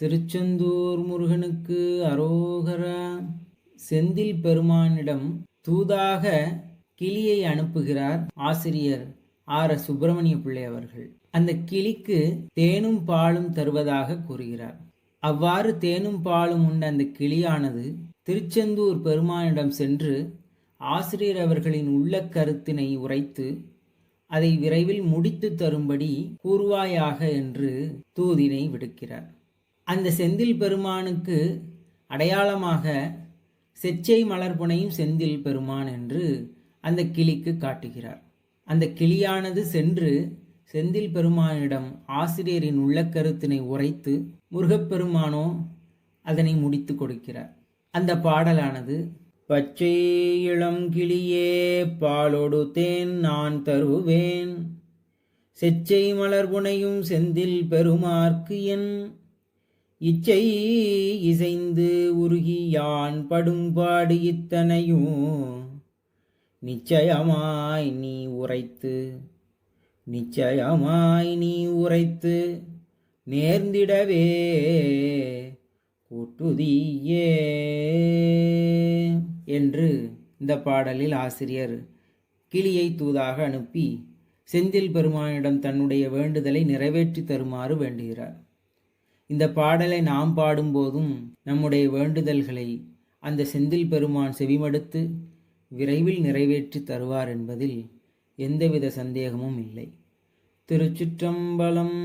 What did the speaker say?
திருச்செந்தூர் முருகனுக்கு அரோகரா. செந்தில் பெருமானிடம் தூதாக கிளியை அனுப்புகிறார் ஆசிரியர் ஆர். சுப்பிரமணிய பிள்ளை அவர்கள். அந்த கிளிக்கு தேனும் பாலும் தருவதாக கூறுகிறார். அவ்வாறு தேனும் பாலும் உண்ட அந்த கிளியானது திருச்செந்தூர் பெருமானிடம் சென்று ஆசிரியர் அவர்களின் உள்ள கருத்தினை உரைத்து அதை விரைவில் முடித்து தரும்படி கூறுவாயாக என்று தூதினை விடுக்கிறார். அந்த செந்தில் பெருமானுக்கு அடையாளமாக செச்சை மலர்புனையும் செந்தில் பெருமான் என்று அந்த கிளிக்கு காட்டுகிறார். அந்த கிளியானது சென்று செந்தில் பெருமானிடம் ஆசிரியரின் உள்ள கருத்தினை உரைத்து முருகப்பெருமானோ அதனை முடித்து கொடுக்கிறார். அந்த பாடலானது பச்சை இளம் கிளியே பாலோடு தேன் நான் தருவேன். செச்சை மலர்புனையும் செந்தில் பெருமார்க்கு என் இச்சை இசைந்து உருகி யான் படும்பாடு இத்தனையும் நிச்சயமாய் நீ உரைத்து நிச்சயமாய் நீ உரைத்து நேர்ந்திடவே கூட்டுதியே என்று இந்த பாடலில் ஆசிரியர் கிளியை தூதாக அனுப்பி செந்தில் பெருமானிடம் தன்னுடைய வேண்டுதலை நிறைவேற்றி தருமாறு வேண்டுகிறார். இந்த பாடலை நாம் பாடும்போதும் நம்முடைய வேண்டுதல்களை அந்த செந்தில் பெருமான் செவிமடுத்து விரைவில் நிறைவேற்றி தருவார் என்பதில் எந்தவித சந்தேகமும் இல்லை. திருச்சிற்றம்பலம்